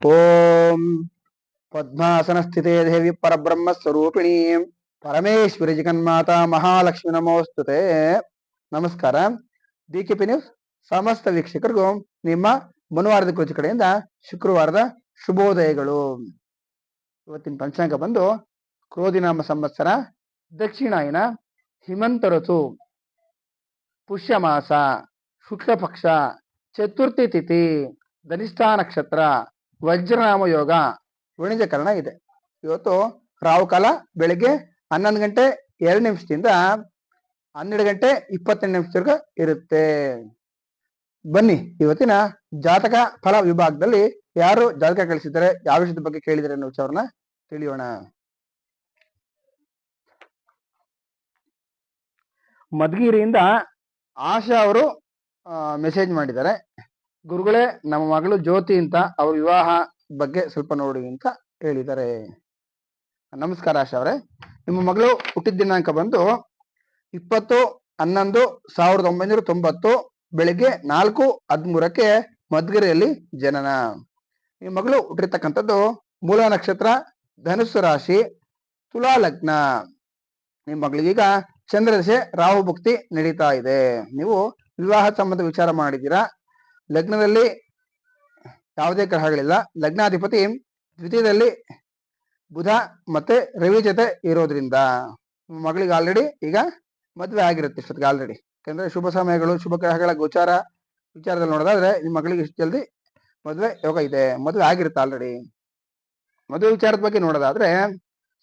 ಓಂ ಪದ್ಮಾಸನ ಸ್ಥಿತೇ ದೇವಿ ಪರಬ್ರಹ್ಮ ಸ್ವರೂಪಿಣಿ ಪರಮೇಶ್ವರಿ ಜಗನ್ಮಾತಾ ಮಹಾಲಕ್ಷ್ಮಿ ನಮೋಸ್ತುತೆ ನಮಸ್ಕಾರ ಡಿಕೆಪಿ ನ್ಯೂಸ್ ಸಮಸ್ತ ವೀಕ್ಷಕರಿಗೂ ನಿಮ್ಮ ಮನುವಾರದ ಕುರಿತು ಕಡೆಯಿಂದ ಶುಕ್ರವಾರದ ಶುಭೋದಯಗಳು. ಇವತ್ತಿನ ಪಂಚಾಂಗ ಬಂದು ಕ್ರೋಧಿನಾಮ ಸಂವತ್ಸರ, ದಕ್ಷಿಣಾಯನ ಹಿಮಂತ ಋತು ಪುಷ್ಯ ಮಾಸ ಶುಕ್ಲ ಪಕ್ಷ ಚತುರ್ಥಿ ತಿಥಿ, ಧನಿಷ್ಠಾ ನಕ್ಷತ್ರ ವಜ್ರನಾಮ ಯೋಗ ವಣಿಜಕರಣ ಇದೆ. ಇವತ್ತು ರಾಹುಕಾಲ ಬೆಳಿಗ್ಗೆ ಹನ್ನೊಂದು ಗಂಟೆ ಎರಡು ನಿಮಿಷದಿಂದ ಹನ್ನೆರಡು ಗಂಟೆ ಇಪ್ಪತ್ತೆಂಟು ನಿಮಿಷವರೆಗೂ ಇರುತ್ತೆ. ಬನ್ನಿ, ಇವತ್ತಿನ ಜಾತಕ ಫಲ ವಿಭಾಗದಲ್ಲಿ ಯಾರು ಜಾತಕ ಕಳಿಸಿದ್ದಾರೆ ಯಾವ ವಿಷಯದ ಬಗ್ಗೆ ಕೇಳಿದರೆ ಅನ್ನೋ ವಿಚಾರನ ತಿಳಿಯೋಣ. ಮಧುಗಿರಿಯಿಂದ ಆಶಾ ಅವರು ಮೆಸೇಜ್ ಮಾಡಿದ್ದಾರೆ. ಗುರುಗಳೇ, ನಮ್ಮ ಮಗಳು ಜ್ಯೋತಿ ಅಂತ ಅವ್ರ ವಿವಾಹ ಬಗ್ಗೆ ಸ್ವಲ್ಪ ನೋಡಿ ಅಂತ ಹೇಳಿದ್ದಾರೆ. ನಮಸ್ಕಾರ ಆಶಾ ಅವರೇ. ನಿಮ್ಮ ಮಗಳು ಹುಟ್ಟಿದ ದಿನಾಂಕ ಬಂದು ಇಪ್ಪತ್ತು, ಹನ್ನೊಂದು, ಸಾವಿರದ ಒಂಬೈನೂರ ತೊಂಬತ್ತು, ಬೆಳಿಗ್ಗೆ ನಾಲ್ಕು, ಹದಿಮೂರಕ್ಕೆ ಮಧುಗಿರಿಯಲ್ಲಿ ಜನನ. ನಿಮ್ಮ ಮಗಳು ಹುಟ್ಟಿರ್ತಕ್ಕಂಥದ್ದು ಮೂಲ ನಕ್ಷತ್ರ, ಧನುಸ್ಸು ರಾಶಿ, ತುಲಾ ಲಗ್ನ. ನಿಮ್ಮ ಮಗಳಿಗೀಗ ಚಂದ್ರದಶೆ ರಾಹು ಭಕ್ತಿ ನಡೀತಾ ಇದೆ. ನೀವು ವಿವಾಹ ಸಂಬಂಧ ವಿಚಾರ ಮಾಡಿದ್ದೀರಾ? ಲಗ್ನದಲ್ಲಿ ಯಾವುದೇ ಗ್ರಹಗಳಿಲ್ಲ. ಲಗ್ನಾಧಿಪತಿ ದ್ವಿತೀಯದಲ್ಲಿ ಬುಧ ಮತ್ತೆ ರವಿ ಜೊತೆ ಇರೋದ್ರಿಂದ ಮಗಳಿಗೆ ಆಲ್ರೆಡಿ ಈಗ ಮದುವೆ ಆಗಿರುತ್ತೆ ಇಷ್ಟೊತ್ತಿಗೆ ಆಲ್ರೆಡಿ ಯಾಕಂದ್ರೆ ಶುಭ ಸಮಯಗಳು, ಶುಭ ಗ್ರಹಗಳ ಗೋಚಾರ ವಿಚಾರದಲ್ಲಿ ನೋಡೋದಾದ್ರೆ ನಿಮ್ಮ ಮಗಳಿಗೆ ಇಷ್ಟು ಜಲ್ದಿ ಮದುವೆ ಯೋಗ ಇದೆ. ಮದುವೆ ಆಗಿರುತ್ತೆ ಆಲ್ರೆಡಿ ಮದುವೆ ವಿಚಾರದ ಬಗ್ಗೆ ನೋಡೋದಾದ್ರೆ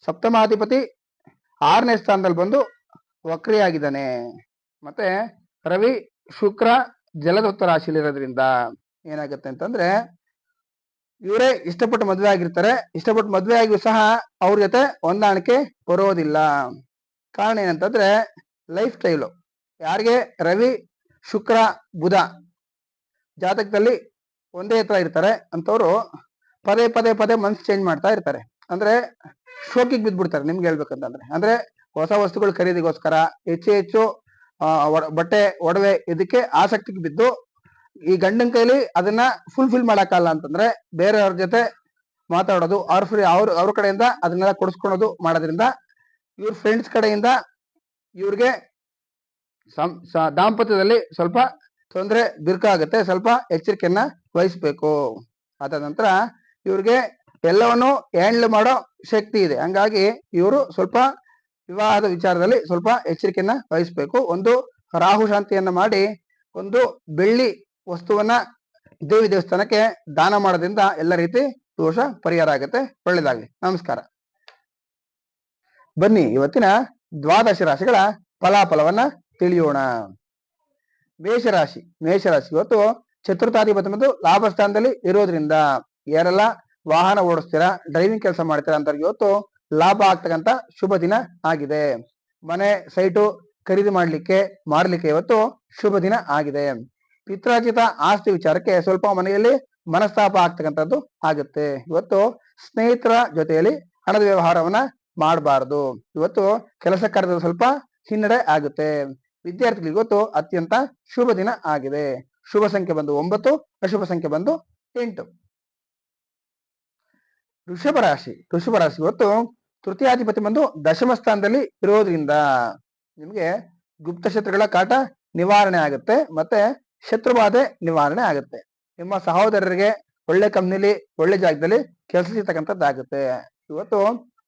ಸಪ್ತಮಾಧಿಪತಿ ಆರನೇ ಸ್ಥಾನದಲ್ಲಿ ಬಂದು ವಕ್ರಿಯಾಗಿದ್ದಾನೆ. ಮತ್ತೆ ರವಿ ಶುಕ್ರ ಜಲದೊತ್ತ ರಾಶಿಲಿರೋದ್ರಿಂದ ಏನಾಗುತ್ತೆ ಅಂತಂದ್ರೆ, ಇವರೇ ಇಷ್ಟಪಟ್ಟು ಮದುವೆ ಆಗಿರ್ತಾರೆ. ಇಷ್ಟಪಟ್ಟು ಮದುವೆ ಆಗಿಯೂ ಸಹ ಅವ್ರ ಜೊತೆ ಹೊಂದಾಣಿಕೆ ಬರೋದಿಲ್ಲ. ಕಾರಣ ಏನಂತಂದ್ರೆ ಲೈಫ್ ಸ್ಟೈಲು ಯಾರಿಗೆ ರವಿ, ಶುಕ್ರ, ಬುಧ ಜಾತಕದಲ್ಲಿ ಒಂದೇ ಹತ್ರ ಇರ್ತಾರೆ. ಅಂತವ್ರು ಪದೇ ಪದೇ ಪದೇ ಮನ್ಸು ಚೇಂಜ್ ಮಾಡ್ತಾ ಇರ್ತಾರೆ. ಅಂದ್ರೆ ಶೋಕಿಗೆ ಬಿದ್ದ್ಬಿಡ್ತಾರೆ ನಿಮ್ಗೆ ಹೇಳ್ಬೇಕಂತಂದ್ರೆ. ಅಂದ್ರೆ ಹೊಸ ವಸ್ತುಗಳು ಖರೀದಿಗೋಸ್ಕರ ಹೆಚ್ಚು ಹೆಚ್ಚು ಬಟ್ಟೆ ಒಡವೆ ಇದಕ್ಕೆ ಆಸಕ್ತಿಗೆ ಬಿದ್ದು ಈ ಗಂಡನ ಕೈಲಿ ಅದನ್ನ ಫುಲ್ಫಿಲ್ ಮಾಡಕ್ಕಾಗಲ್ಲ ಅಂತಂದ್ರೆ ಬೇರೆಯವ್ರ ಜೊತೆ ಮಾತಾಡೋದು, ಅವ್ರ ಫ್ರೀ ಅವ್ರ ಅವ್ರ ಕಡೆಯಿಂದ ಅದನ್ನೆಲ್ಲ ಕೊಡಿಸ್ಕೊಳೋದು ಮಾಡೋದ್ರಿಂದ ಇವ್ರ ಫ್ರೆಂಡ್ಸ್ ಕಡೆಯಿಂದ ಇವ್ರಿಗೆ ದಾಂಪತ್ಯದಲ್ಲಿ ಸ್ವಲ್ಪ ತೊಂದರೆ, ಬಿರ್ಕ ಆಗುತ್ತೆ, ಸ್ವಲ್ಪ ಎಚ್ಚರಿಕೆಯನ್ನ ವಹಿಸ್ಬೇಕು. ಆದ ನಂತರ ಇವ್ರಿಗೆ ಎಲ್ಲವನ್ನು ಹ್ಯಾಂಡಲ್ ಮಾಡೋ ಶಕ್ತಿ ಇದೆ. ಹಂಗಾಗಿ ಇವರು ಸ್ವಲ್ಪ ವಿವಾಹದ ವಿಚಾರದಲ್ಲಿ ಸ್ವಲ್ಪ ಎಚ್ಚರಿಕೆಯನ್ನ ವಹಿಸಬೇಕು. ಒಂದು ರಾಹು ಶಾಂತಿಯನ್ನ ಮಾಡಿ, ಒಂದು ಬೆಳ್ಳಿ ವಸ್ತುವನ್ನ ದೇವಿ ದೇವಸ್ಥಾನಕ್ಕೆ ದಾನ ಮಾಡೋದ್ರಿಂದ ಎಲ್ಲ ರೀತಿ ದೋಷ ಪರಿಹಾರ ಆಗುತ್ತೆ. ಒಳ್ಳೇದಾಗ್ಲಿ. ನಮಸ್ಕಾರ. ಬನ್ನಿ, ಇವತ್ತಿನ ದ್ವಾದಶ ರಾಶಿಗಳ ಫಲಾಫಲವನ್ನ ತಿಳಿಯೋಣ. ಮೇಷರಾಶಿ. ಮೇಷರಾಶಿ ಇವತ್ತು ಚತುರ್ಥಾಧಿಪತಿ ಮತ್ತು ಲಾಭ ಸ್ಥಾನದಲ್ಲಿ ಇರೋದ್ರಿಂದ, ಯಾರೆಲ್ಲ ವಾಹನ ಓಡಿಸ್ತೀರಾ ಡ್ರೈವಿಂಗ್ ಕೆಲಸ ಮಾಡ್ತೀರಾ ಅಂತ ಇವತ್ತು ಲಾಭ ಆಗ್ತಕ್ಕಂತ ಶುಭ ದಿನ ಆಗಿದೆ. ಮನೆ ಸೈಟು ಖರೀದಿ ಮಾಡ್ಲಿಕ್ಕೆ, ಮಾರ್ಲಿಕ್ಕೆ ಇವತ್ತು ಶುಭ ದಿನ ಆಗಿದೆ. ಪಿತ್ರಾರ್ಜಿತ ಆಸ್ತಿ ವಿಚಾರಕ್ಕೆ ಸ್ವಲ್ಪ ಮನೆಯಲ್ಲಿ ಮನಸ್ತಾಪ ಆಗ್ತಕ್ಕಂಥದ್ದು ಆಗುತ್ತೆ. ಇವತ್ತು ಸ್ನೇಹಿತರ ಜೊತೆಯಲ್ಲಿ ಹಣದ ವ್ಯವಹಾರವನ್ನ ಮಾಡಬಾರದು. ಇವತ್ತು ಕೆಲಸ ಕಾರ್ಯದ ಸ್ವಲ್ಪ ಹಿನ್ನಡೆ ಆಗುತ್ತೆ. ವಿದ್ಯಾರ್ಥಿಗಳಿಗೆ ಇವತ್ತು ಅತ್ಯಂತ ಶುಭ ದಿನ ಆಗಿದೆ. ಶುಭ ಸಂಖ್ಯೆ ಬಂದು ಒಂಬತ್ತು, ಅಶುಭ ಸಂಖ್ಯೆ ಬಂದು ಎಂಟು. ವೃಷಭ ರಾಶಿ ವೃಷಭ ರಾಶಿ ಇವತ್ತು ತೃತೀಯಾಧಿಪತಿ ಬಂದು ದಶಮ ಸ್ಥಾನದಲ್ಲಿ ಇರೋದ್ರಿಂದ ನಿಮ್ಗೆ ಗುಪ್ತ ಶತ್ರುಗಳ ಕಾಟ ನಿವಾರಣೆ ಆಗುತ್ತೆ, ಮತ್ತೆ ಶತ್ರುಬಾಧೆ ನಿವಾರಣೆ ಆಗುತ್ತೆ. ನಿಮ್ಮ ಸಹೋದರರಿಗೆ ಒಳ್ಳೆ ಕಂಪ್ನಿಲಿ ಒಳ್ಳೆ ಜಾಗದಲ್ಲಿ ಕೆಲಸ ಸಿಗ್ತಕ್ಕಂಥದ್ದಾಗುತ್ತೆ. ಇವತ್ತು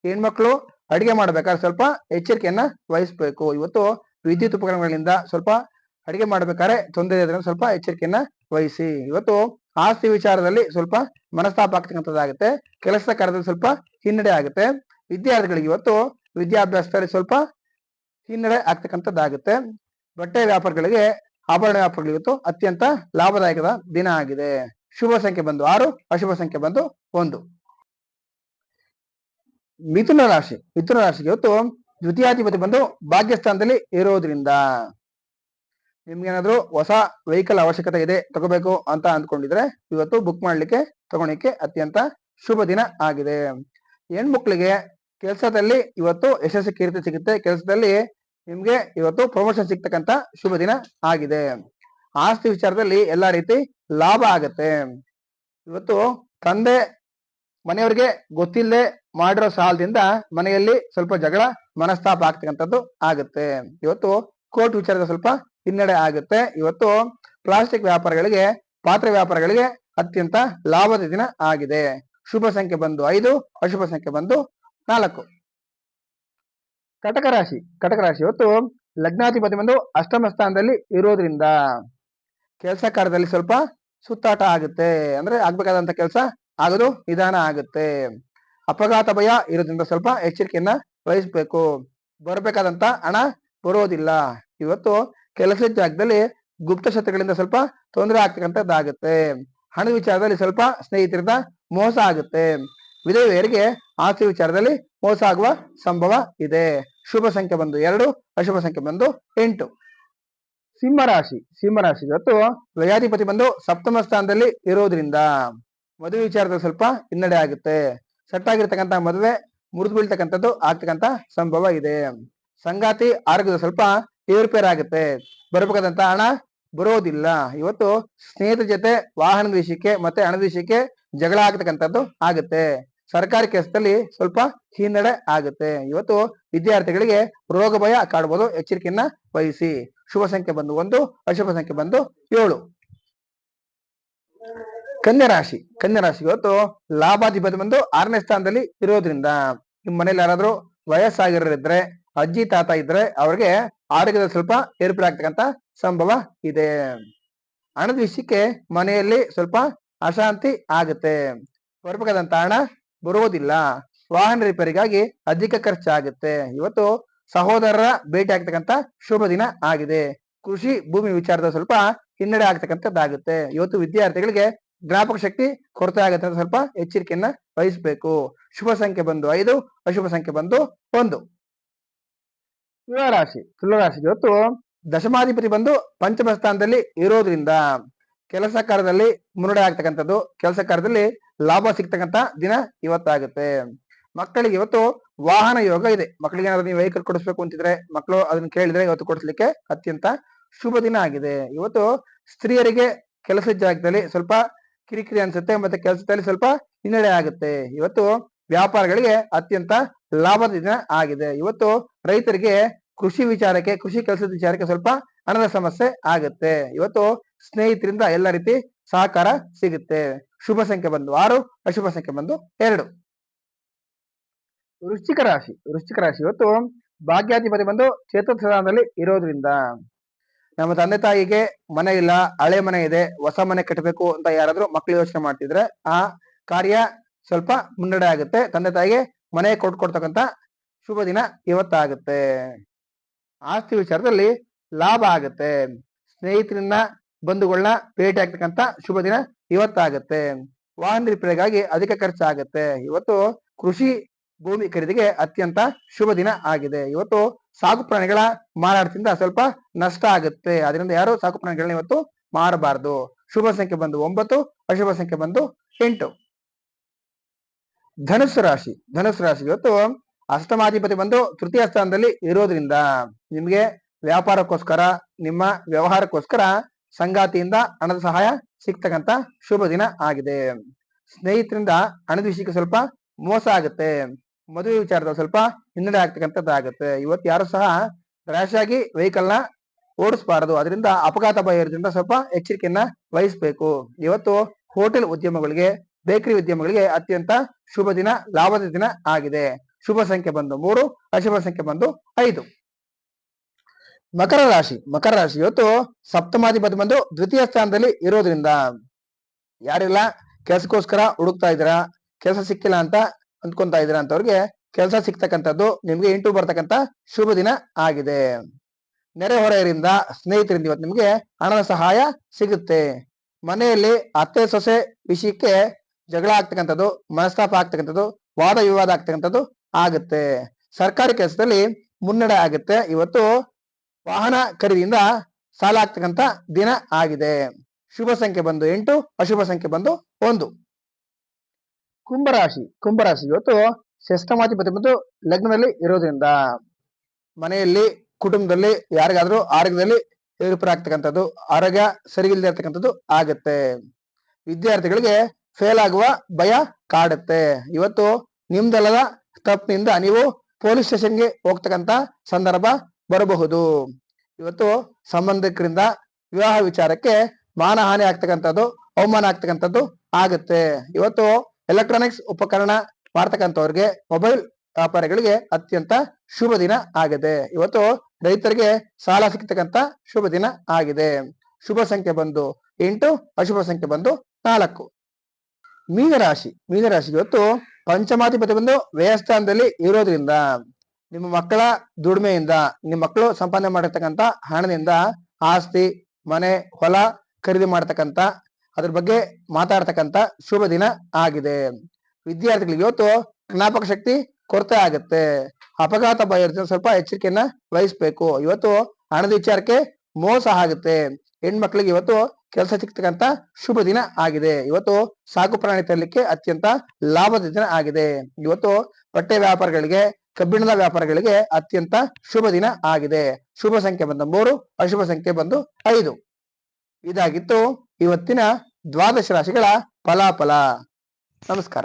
ಹೆಣ್ಮಕ್ಳು ಅಡಿಗೆ ಮಾಡ್ಬೇಕಾದ್ರೆ ಸ್ವಲ್ಪ ಎಚ್ಚರಿಕೆಯನ್ನ ವಹಿಸ್ಬೇಕು. ಇವತ್ತು ವಿದ್ಯುತ್ ಉಪಕರಣಗಳಿಂದ ಸ್ವಲ್ಪ ಅಡಿಗೆ ಮಾಡ್ಬೇಕಾದ್ರೆ ತೊಂದರೆ ಇದ್ರೆ ಸ್ವಲ್ಪ ಎಚ್ಚರಿಕೆಯನ್ನ ವಹಿಸಿ. ಇವತ್ತು ಆಸ್ತಿ ವಿಚಾರದಲ್ಲಿ ಸ್ವಲ್ಪ ಮನಸ್ತಾಪ ಆಗ್ತಕ್ಕಂಥದ್ದಾಗುತ್ತೆ. ಕೆಲಸ ಕಾರ್ಯದಲ್ಲಿ ಸ್ವಲ್ಪ ಹಿನ್ನಡೆ ಆಗುತ್ತೆ. ವಿದ್ಯಾರ್ಥಿಗಳಿಗೆ ಇವತ್ತು ವಿದ್ಯಾಭ್ಯಾಸದಲ್ಲಿ ಸ್ವಲ್ಪ ಹಿನ್ನಡೆ ಆಗ್ತಕ್ಕಂಥದ್ದಾಗುತ್ತೆ. ಬಟ್ಟೆ ವ್ಯಾಪಾರಗಳಿಗೆ, ಆಭರಣ ವ್ಯಾಪಾರಗಳಿಗೆ ಇವತ್ತು ಅತ್ಯಂತ ಲಾಭದಾಯಕದ ದಿನ ಆಗಿದೆ. ಶುಭ ಸಂಖ್ಯೆ ಬಂದು ಆರು, ಅಶುಭ ಸಂಖ್ಯೆ ಬಂದು ಒಂದು. ಮಿಥುನ ರಾಶಿ, ಮಿಥುನ ರಾಶಿಗೆ ಇವತ್ತು ದ್ವಿತೀಯಾಧಿಪತಿ ಬಂದು ಭಾಗ್ಯಸ್ಥಾನದಲ್ಲಿ ಇರೋದ್ರಿಂದ ನಿಮ್ಗೇನಾದ್ರೂ ಹೊಸ ವೆಹಿಕಲ್ ಅವಶ್ಯಕತೆ ಇದೆ ತಗೋಬೇಕು ಅಂತ ಅಂದ್ಕೊಂಡಿದ್ರೆ ಇವತ್ತು ಬುಕ್ ಮಾಡ್ಲಿಕ್ಕೆ ತಗೊಳಿಕ್ಕೆ ಅತ್ಯಂತ ಶುಭ ದಿನ ಆಗಿದೆ. ಹೆಣ್ಮಕ್ಳಿಗೆ ಕೆಲಸದಲ್ಲಿ ಇವತ್ತು ಯಶಸ್ಸು ಕೀರ್ತಿ ಸಿಗುತ್ತೆ. ಕೆಲಸದಲ್ಲಿ ನಿಮ್ಗೆ ಇವತ್ತು ಪ್ರಮೋಷನ್ ಸಿಗ್ತಕ್ಕಂತ ಶುಭ ದಿನ ಆಗಿದೆ. ಆಸ್ತಿ ವಿಚಾರದಲ್ಲಿ ಎಲ್ಲಾ ರೀತಿ ಲಾಭ ಆಗತ್ತೆ. ಇವತ್ತು ತಂದೆ ಮನೆಯವರಿಗೆ ಗೊತ್ತಿಲ್ಲದೆ ಮಾಡಿರೋ ಸಾಲದಿಂದ ಮನೆಯಲ್ಲಿ ಸ್ವಲ್ಪ ಜಗಳ, ಮನಸ್ತಾಪ ಆಗ್ತಕ್ಕಂಥದ್ದು ಆಗುತ್ತೆ. ಇವತ್ತು ಕೋರ್ಟ್ ವಿಚಾರದ ಸ್ವಲ್ಪ ಹಿನ್ನಡೆ ಆಗುತ್ತೆ. ಇವತ್ತು ಪ್ಲಾಸ್ಟಿಕ್ ವ್ಯಾಪಾರಗಳಿಗೆ, ಪಾತ್ರೆ ವ್ಯಾಪಾರಗಳಿಗೆ ಅತ್ಯಂತ ಲಾಭದ ದಿನ ಆಗಿದೆ. ಶುಭ ಸಂಖ್ಯೆ ಬಂದು ಐದು, ಅಶುಭ ಸಂಖ್ಯೆ ಬಂದು ನಾಲ್ಕು. ಕಟಕ ರಾಶಿ ಕಟಕ ರಾಶಿ ಇವತ್ತು ಲಗ್ನಾಧಿಪತಿ ಬಂದು ಅಷ್ಟಮ ಸ್ಥಾನದಲ್ಲಿ ಇರೋದ್ರಿಂದ ಕೆಲಸ ಕಾರ್ಯದಲ್ಲಿ ಸ್ವಲ್ಪ ಸುತ್ತಾಟ ಆಗುತ್ತೆ. ಅಂದ್ರೆ ಆಗ್ಬೇಕಾದಂತ ಕೆಲಸ ಆಗೋದು ನಿಧಾನ ಆಗುತ್ತೆ. ಅಪಘಾತ ಭಯ ಇರೋದ್ರಿಂದ ಸ್ವಲ್ಪ ಎಚ್ಚರಿಕೆಯನ್ನ ವಹಿಸ್ಬೇಕು. ಬರಬೇಕಾದಂತ ಹಣ ಬರೋದಿಲ್ಲ. ಇವತ್ತು ಕೆಲಸದ ಜಾಗದಲ್ಲಿ ಗುಪ್ತ ಶತ್ರುಗಳಿಂದ ಸ್ವಲ್ಪ ತೊಂದರೆ ಆಗ್ತಕ್ಕಂಥದ್ದಾಗುತ್ತೆ. ಹಣದ ವಿಚಾರದಲ್ಲಿ ಸ್ವಲ್ಪ ಸ್ನೇಹಿತರಿಂದ ಮೋಸ ಆಗುತ್ತೆ. ವಿಧವೆಯರಿಗೆ ಆಸ್ತಿ ವಿಚಾರದಲ್ಲಿ ಮೋಸ ಆಗುವ ಸಂಭವ ಇದೆ. ಶುಭ ಸಂಖ್ಯೆ ಬಂದು ಎರಡು, ಅಶುಭ ಸಂಖ್ಯೆ ಬಂದು ಎಂಟು. ಸಿಂಹರಾಶಿ ಸಿಂಹರಾಶಿ ಇವತ್ತು ವ್ಯಯಾಧಿಪತಿ ಬಂದು ಸಪ್ತಮ ಸ್ಥಾನದಲ್ಲಿ ಇರೋದ್ರಿಂದ ಮದುವೆ ವಿಚಾರದಲ್ಲಿ ಸ್ವಲ್ಪ ಹಿನ್ನಡೆ ಆಗುತ್ತೆ. ಸೆಟ್ ಮದುವೆ ಮುರಿದು ಬೀಳ್ತಕ್ಕಂಥದ್ದು ಆಗ್ತಕ್ಕಂತ ಸಂಭವ ಇದೆ. ಸಂಗಾತಿ ಆರೋಗ್ಯದ ಸ್ವಲ್ಪ ಏರುಪೇರು ಆಗುತ್ತೆ ಬರಬೇಕಾದಂತ ಹಣ ಬರೋದಿಲ್ಲ. ಇವತ್ತು ಸ್ನೇಹಿತರ ಜೊತೆ ವಾಹನದ ವಿಷಯಕ್ಕೆ ಮತ್ತೆ ಹಣದ ವಿಷಯಕ್ಕೆ ಜಗಳ ಆಗ್ತಕ್ಕಂಥದ್ದು ಆಗುತ್ತೆ. ಸರ್ಕಾರಿ ಕೆಲಸದಲ್ಲಿ ಸ್ವಲ್ಪ ಹಿನ್ನಡೆ ಆಗುತ್ತೆ. ಇವತ್ತು ವಿದ್ಯಾರ್ಥಿಗಳಿಗೆ ರೋಗ ಭಯ ಕಾಡಬಹುದು ಎಚ್ಚರಿಕೆಯನ್ನ ವಹಿಸಿ. ಶುಭ ಸಂಖ್ಯೆ ಬಂದು ಒಂದು, ಅಶುಭ ಸಂಖ್ಯೆ ಬಂದು ಏಳು. ಕನ್ಯಾ ರಾಶಿ. ಕನ್ಯಾ ರಾಶಿ ಇವತ್ತು ಲಾಭಾಧಿಪತಿ ಬಂದು ಆರನೇ ಸ್ಥಾನದಲ್ಲಿ ಇರೋದ್ರಿಂದ ನಿಮ್ ಮನೇಲಿ ಯಾರಾದ್ರೂ ವಯಸ್ಸಾಗಿರೋರಿದ್ರೆ, ಅಜ್ಜಿ, ತಾತ ಇದ್ರೆ ಅವ್ರಿಗೆ ಆರೋಗ್ಯದ ಸ್ವಲ್ಪ ಏರ್ಪಡಾಗ್ತಕ್ಕಂತ ಸಂಭವ ಇದೆ. ಹಣದ ವಿಷಯಕ್ಕೆ ಮನೆಯಲ್ಲಿ ಸ್ವಲ್ಪ ಅಶಾಂತಿ ಆಗುತ್ತೆ. ಬರ್ಬೇಕಾದಂತ ಹಣ ಬರುವುದಿಲ್ಲ. ವಾಹನ ರಿಪೇರಿಗಾಗಿ ಅಧಿಕ ಖರ್ಚಾಗುತ್ತೆ. ಇವತ್ತು ಸಹೋದರರ ಭೇಟಿ ಆಗ್ತಕ್ಕಂತ ಶುಭ ದಿನ ಆಗಿದೆ. ಕೃಷಿ ಭೂಮಿ ವಿಚಾರದ ಸ್ವಲ್ಪ ಹಿನ್ನಡೆ ಆಗ್ತಕ್ಕಂಥದ್ದಾಗುತ್ತೆ. ಇವತ್ತು ವಿದ್ಯಾರ್ಥಿಗಳಿಗೆ ಜ್ಞಾಪಕ ಶಕ್ತಿ ಕೊರತೆ ಆಗುತ್ತೆ ಅಂತ ಸ್ವಲ್ಪ ಎಚ್ಚರಿಕೆಯನ್ನ ವಹಿಸಬೇಕು. ಶುಭ ಸಂಖ್ಯೆ ಬಂದು ಐದು, ಅಶುಭ ಸಂಖ್ಯೆ ಬಂದು ಒಂದು. ತುಲಾರಾಶಿ ತುಲಾರಾಶಿ ಇವತ್ತು ದಶಮಾಧಿಪತಿ ಬಂದು ಪಂಚಮ ಸ್ಥಾನದಲ್ಲಿ ಇರೋದ್ರಿಂದ ಕೆಲಸ ಕಾರ್ಯದಲ್ಲಿ ಮುನ್ನಡೆ ಆಗ್ತಕ್ಕಂಥದ್ದು. ಕೆಲಸ ಕಾರ್ಯದಲ್ಲಿ ಲಾಭ ಸಿಗ್ತಕ್ಕಂತ ದಿನ ಇವತ್ತಾಗುತ್ತೆ. ಮಕ್ಕಳಿಗೆ ಇವತ್ತು ವಾಹನ ಯೋಗ ಇದೆ. ಮಕ್ಕಳಿಗೆ ಏನಾದ್ರು ನೀವು ವೆಹಿಕಲ್ ಕೊಡಿಸ್ಬೇಕು ಅಂತಿದ್ರೆ ಮಕ್ಕಳು ಅದನ್ನ ಕೇಳಿದ್ರೆ ಇವತ್ತು ಕೊಡಿಸ್ಲಿಕ್ಕೆ ಅತ್ಯಂತ ಶುಭ ದಿನ ಆಗಿದೆ. ಇವತ್ತು ಸ್ತ್ರೀಯರಿಗೆ ಕೆಲಸದ ಜಾಗದಲ್ಲಿ ಸ್ವಲ್ಪ ಕಿರಿಕಿರಿ ಅನ್ಸುತ್ತೆ ಮತ್ತೆ ಕೆಲಸದಲ್ಲಿ ಸ್ವಲ್ಪ ಹಿನ್ನಡೆ ಆಗುತ್ತೆ. ಇವತ್ತು ವ್ಯಾಪಾರಗಳಿಗೆ ಅತ್ಯಂತ ಲಾಭದ ದಿನ ಆಗಿದೆ. ಇವತ್ತು ರೈತರಿಗೆ ಕೃಷಿ ವಿಚಾರಕ್ಕೆ, ಕೃಷಿ ಕೆಲಸದ ವಿಚಾರಕ್ಕೆ ಸ್ವಲ್ಪ ಹಣದ ಸಮಸ್ಯೆ ಆಗುತ್ತೆ. ಇವತ್ತು ಸ್ನೇಹಿತರಿಂದ ಎಲ್ಲ ರೀತಿ ಸಹಕಾರ ಸಿಗುತ್ತೆ. ಶುಭ ಸಂಖ್ಯೆ ಬಂದು ಆರು, ಅಶುಭ ಸಂಖ್ಯೆ ಬಂದು ಎರಡು. ವೃಶ್ಚಿಕ ರಾಶಿ ವೃಶ್ಚಿಕ ರಾಶಿ ಇವತ್ತು ಭಾಗ್ಯಾಧಿಪತಿ ಬಂದು ಚತುರ್ಥ ಸ್ಥಾನದಲ್ಲಿ ಇರೋದ್ರಿಂದ ನಮ್ಮ ತಂದೆ ತಾಯಿಗೆ ಮನೆ ಇಲ್ಲ, ಹಳೆ ಮನೆ ಇದೆ, ಹೊಸ ಮನೆ ಕಟ್ಟಬೇಕು ಅಂತ ಯಾರಾದ್ರೂ ಮಕ್ಕಳು ಯೋಚನೆ ಮಾಡ್ತಿದ್ರೆ ಆ ಕಾರ್ಯ ಸ್ವಲ್ಪ ಮುನ್ನಡೆ ಆಗುತ್ತೆ. ತಂದೆ ತಾಯಿಗೆ ಮನೆ ಕೊಟ್ಕೊಡ್ತಕ್ಕಂತ ಶುಭ ದಿನ ಇವತ್ತಾಗುತ್ತೆ. ಆಸ್ತಿ ವಿಚಾರದಲ್ಲಿ ಲಾಭ ಆಗುತ್ತೆ. ಸ್ನೇಹಿತರನ್ನ ಬಂಧುಗಳನ್ನ ಭೇಟಿ ಆಗ್ತಕ್ಕಂತ ಶುಭ ದಿನ ಇವತ್ತಾಗುತ್ತೆ. ವಾಹನ ರಿಪೇರಿಗಾಗಿ ಅಧಿಕ ಖರ್ಚಾಗತ್ತೆ. ಇವತ್ತು ಕೃಷಿ ಭೂಮಿ ಖರೀದಿಗೆ ಅತ್ಯಂತ ಶುಭ ದಿನ ಆಗಿದೆ. ಇವತ್ತು ಸಾಕು ಪ್ರಾಣಿಗಳ ಮಾರಾಟದಿಂದ ಸ್ವಲ್ಪ ನಷ್ಟ ಆಗುತ್ತೆ. ಅದರಿಂದ ಯಾರು ಸಾಕು ಪ್ರಾಣಿಗಳನ್ನ ಇವತ್ತು ಮಾರಬಾರದು. ಶುಭ ಸಂಖ್ಯೆ ಬಂದು ಒಂಬತ್ತು, ಅಶುಭ ಸಂಖ್ಯೆ ಬಂದು ಎಂಟು. ಧನುಸ್ಸು ರಾಶಿ. ಧನುಸ್ಸು ರಾಶಿ ಇವತ್ತು ಅಷ್ಟಮಾಧಿಪತಿ ಬಂದು ತೃತೀಯ ಸ್ಥಾನದಲ್ಲಿ ಇರೋದ್ರಿಂದ ನಿಮ್ಗೆ ವ್ಯಾಪಾರಕ್ಕೋಸ್ಕರ, ನಿಮ್ಮ ವ್ಯವಹಾರಕ್ಕೋಸ್ಕರ ಸಂಗಾತಿಯಿಂದ ಹಣದ ಸಹಾಯ ಸಿಗ್ತಕ್ಕಂತ ಶುಭ ದಿನ ಆಗಿದೆ. ಸ್ನೇಹಿತರಿಂದ ಹಣದ ವಿಷಯಕ್ಕೆ ಸ್ವಲ್ಪ ಮೋಸ ಆಗುತ್ತೆ. ಮದುವೆ ವಿಚಾರದಲ್ಲಿ ಸ್ವಲ್ಪ ಹಿನ್ನಡೆ ಆಗ್ತಕ್ಕಂಥದ್ದಾಗುತ್ತೆ. ಇವತ್ತು ಯಾರು ಸಹ ರ್ಯಾಶ್ ಆಗಿ ನ ಓಡಿಸಬಾರದು. ಅದರಿಂದ ಅಪಘಾತ ಭಯ ಇರೋದ್ರಿಂದ ಸ್ವಲ್ಪ ಎಚ್ಚರಿಕೆಯನ್ನ ವಹಿಸಬೇಕು. ಇವತ್ತು ಹೋಟೆಲ್ ಉದ್ಯಮಗಳಿಗೆ, ಬೇಕರಿ ಉದ್ಯಮಗಳಿಗೆ ಅತ್ಯಂತ ಶುಭ ದಿನ, ಲಾಭದ ದಿನ ಆಗಿದೆ. ಶುಭ ಸಂಖ್ಯೆ ಬಂದು ಮೂರು, ಅಶುಭ ಸಂಖ್ಯೆ ಬಂದು ಐದು. ಮಕರ ರಾಶಿ ಮಕರ ರಾಶಿ ಇವತ್ತು ಸಪ್ತಮಾಧಿಪತಿ ಬಂದು ದ್ವಿತೀಯ ಸ್ಥಾನದಲ್ಲಿ ಇರೋದ್ರಿಂದ ಯಾರಿಲ್ಲ, ಕೆಲಸಕ್ಕೋಸ್ಕರ ಹುಡುಕ್ತಾ ಇದ್ದೀರಾ, ಕೆಲಸ ಸಿಕ್ಕಿಲ್ಲ ಅಂತ ಅಂದ್ಕೊಂತಾ ಇದ್ದೀರಾ ಅಂತವ್ರಿಗೆ ಕೆಲಸ ಸಿಗ್ತಕ್ಕಂಥದ್ದು ನಿಮ್ಗೆ ಇಂಟು ಬರ್ತಕ್ಕಂಥ ಶುಭ ದಿನ ಆಗಿದೆ. ನೆರೆಹೊರೆಯರಿಂದ ಸ್ನೇಹಿತರಿಂದ ಇವತ್ತು ನಿಮ್ಗೆ ಹಣದ ಸಹಾಯ ಸಿಗುತ್ತೆ. ಮನೆಯಲ್ಲಿ ಅತ್ತೆ, ಸೊಸೆ ವಿಷಯಕ್ಕೆ ಜಗಳ ಆಗ್ತಕ್ಕಂಥದ್ದು, ಮನಸ್ತಾಪ ಆಗ್ತಕ್ಕಂಥದ್ದು, ವಾದ ವಿವಾದ ಆಗ್ತಕ್ಕಂಥದ್ದು ಆಗುತ್ತೆ. ಸರ್ಕಾರಿ ಕೆಲಸದಲ್ಲಿ ಮುನ್ನಡೆ ಆಗುತ್ತೆ. ಇವತ್ತು ವಾಹನ ಖರೀದಿಯಿಂದ ಸಾಲ ಆಗ್ತಕ್ಕಂತ ದಿನ ಆಗಿದೆ. ಶುಭ ಸಂಖ್ಯೆ ಬಂದು ಎಂಟು, ಅಶುಭ ಸಂಖ್ಯೆ ಬಂದು ಒಂದು. ಕುಂಭರಾಶಿ ಕುಂಭರಾಶಿ ಇವತ್ತು ಷಷ್ಠಮಾಧಿಪತಿ ಮತ್ತು ಲಗ್ನದಲ್ಲಿ ಇರೋದ್ರಿಂದ ಮನೆಯಲ್ಲಿ, ಕುಟುಂಬದಲ್ಲಿ, ಯಾರಿಗಾದ್ರೂ ಆರೋಗ್ಯದಲ್ಲಿ ಏರುಪರಾಗ್ತಕ್ಕಂಥದ್ದು ಆರೋಗ್ಯ ಸರಿ ಇಲ್ಲದೆ ಇರ್ತಕ್ಕಂಥದ್ದು ಆಗತ್ತೆ. ವಿದ್ಯಾರ್ಥಿಗಳಿಗೆ ಫೇಲ್ ಆಗುವ ಭಯ ಕಾಡುತ್ತೆ. ಇವತ್ತು ನಿಮ್ದಲ್ಲದ ತಪ್ಪಿನಿಂದ ನೀವು ಪೊಲೀಸ್ ಸ್ಟೇಷನ್ಗೆ ಹೋಗ್ತಕ್ಕಂತ ಸಂದರ್ಭ ಬರಬಹುದು. ಇವತ್ತು ಸಂಬಂಧಿಕರಿಂದ ವಿವಾಹ ವಿಚಾರಕ್ಕೆ ಮಾನಹಾನಿ ಆಗ್ತಕ್ಕಂಥದ್ದು, ಅವಮಾನ ಆಗ್ತಕ್ಕಂಥದ್ದು ಆಗುತ್ತೆ. ಇವತ್ತು ಎಲೆಕ್ಟ್ರಾನಿಕ್ಸ್ ಉಪಕರಣ ಮಾಡ್ತಕ್ಕಂಥವ್ರಿಗೆ ಮೊಬೈಲ್ ವ್ಯಾಪಾರಿಗಳಿಗೆ ಅತ್ಯಂತ ಶುಭ ದಿನ ಆಗಿದೆ. ಇವತ್ತು ರೈತರಿಗೆ ಸಾಲ ಸಿಗ್ತಕ್ಕಂತ ಶುಭ ದಿನ ಆಗಿದೆ. ಶುಭ ಸಂಖ್ಯೆ ಬಂದು ಎಂಟು, ಅಶುಭ ಸಂಖ್ಯೆ ಬಂದು ನಾಲ್ಕು. ಮೀನರಾಶಿ ಮೀನರಾಶಿ ಇವತ್ತು ಪಂಚಮಾಧಿಪತಿ ಬಂದು ವ್ಯಯಸ್ಥಾನದಲ್ಲಿ ಇರೋದ್ರಿಂದ ನಿಮ್ಮ ಮಕ್ಕಳ ದುಡಿಮೆಯಿಂದ, ನಿಮ್ಮ ಮಕ್ಕಳು ಸಂಪಾದನೆ ಮಾಡಿರ್ತಕ್ಕಂತ ಹಣದಿಂದ ಆಸ್ತಿ, ಮನೆ, ಹೊಲ ಖರೀದಿ ಮಾಡತಕ್ಕಂತ ಅದ್ರ ಬಗ್ಗೆ ಮಾತಾಡ್ತಕ್ಕಂಥ ಶುಭ ದಿನ ಆಗಿದೆ. ವಿದ್ಯಾರ್ಥಿಗಳಿಗೆ ಇವತ್ತು ಜ್ಞಾಪಕ ಶಕ್ತಿ ಕೊರತೆ ಆಗುತ್ತೆ. ಅಪಘಾತ ಭಯ ಸ್ವಲ್ಪ ಎಚ್ಚರಿಕೆಯನ್ನ ವಹಿಸ್ಬೇಕು. ಇವತ್ತು ಹಣದ ವಿಚಾರಕ್ಕೆ ಮೋಸ ಆಗುತ್ತೆ. ಹೆಣ್ಮಕ್ಳಿಗೆ ಇವತ್ತು ಕೆಲಸ ಸಿಗ್ತಕ್ಕಂತ ಶುಭ ದಿನ ಆಗಿದೆ. ಇವತ್ತು ಸಾಕು ಪ್ರಾಣಿ ತರಲಿಕ್ಕೆ ಅತ್ಯಂತ ಲಾಭದ ದಿನ ಆಗಿದೆ. ಇವತ್ತು ಬಟ್ಟೆ ವ್ಯಾಪಾರಗಳಿಗೆ ಕಬ್ಬಿಣದ ವ್ಯಾಪಾರಗಳಿಗೆ ಅತ್ಯಂತ ಶುಭ ದಿನ ಆಗಿದೆ. ಶುಭ ಸಂಖ್ಯೆ ಬಂದು ಮೂರು, ಅಶುಭ ಸಂಖ್ಯೆ ಬಂದು ಐದು. ಇದಾಗಿತ್ತು ಇವತ್ತಿನ ದ್ವಾದಶ ರಾಶಿಗಳ ಫಲಾಫಲ. ನಮಸ್ಕಾರ.